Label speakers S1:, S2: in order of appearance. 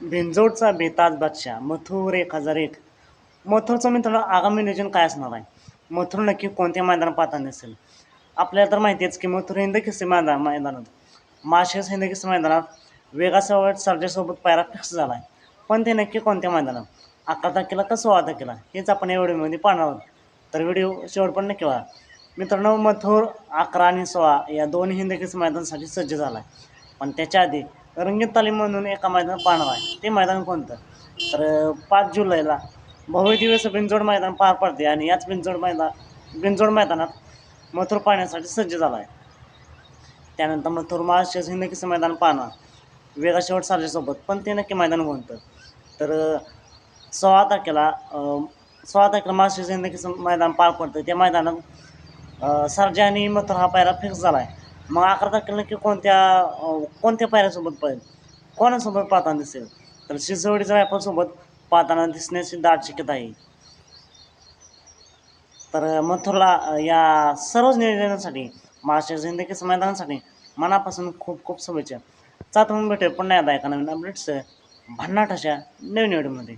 S1: भिंजोडचा बेताज बादशाह मथुर एक हजार एक मथुरचं मित्रांनो आगामी नियोजन काय असणार आहे? मथुर नक्की कोणत्या मैदानात पाहताना नसेल आपल्याला तर माहिती आहेच की मथुर हिंद किस्से मैदान मैदानात. माशेस हिंद किस्से मैदानात वेगासोबत सर्जेसोबत पायरा फिक्स झाला आहे. पण ते नक्की कोणत्या मैदानात? अकरा तारखेला का सोळा तारखेला हेच आपण या व्हिडिओमध्ये पाहणार आहोत. तर व्हिडिओ शेवट पण नक्की बघा. मित्रांनो मथुर अकरा आणि सोळा या दोन हिंद किस्से मैदानासाठी सज्ज झाला आहे. पण त्याच्या आधी रंगीत तालीम म्हणून एका मैदान पाहणार आहे. ते मैदान कोणतं? तर पाच जुलैला भव्य दिवस बिनजोड मैदान पार पडते आणि याच बिनजोड मैदान बिनजोड मैदानात मथुर पाहण्यासाठी सज्ज झाला आहे त्यानंतर मथुर महाराष्ट्र हे नक्कीच मैदान पाहणार. वेगा शेवट सारख्यासोबत पण ते नक्की मैदान कोणतं? तर सोळा तारखेला सोळा तारखेला महाराष्ट्र हे नक्कीच मैदान पार पडतं त्या मैदानात अं, आणि मथुर हा पायरा फिक्स झाला आहे मग अकरा तारखेला नक्की कोणत्या कोणत्या पायऱ्यासोबत पाहिजे कोणासोबत पाहताना दिसेल? तर शिजवडीचा रायफलसोबत पाहताना दिसण्याची दाट शक्यता आहे. तर मथुरला या सर्वच नियोजनासाठी महाराष्ट्र हिंदकी मैदानासाठी मनापासून खूप खूप शुभेच्छा. चात म्हणून भेटेल पुन्हा एकदा एका नवीन अपडेट्स भन्नाट अशा नवीन व्हिडिओमध्ये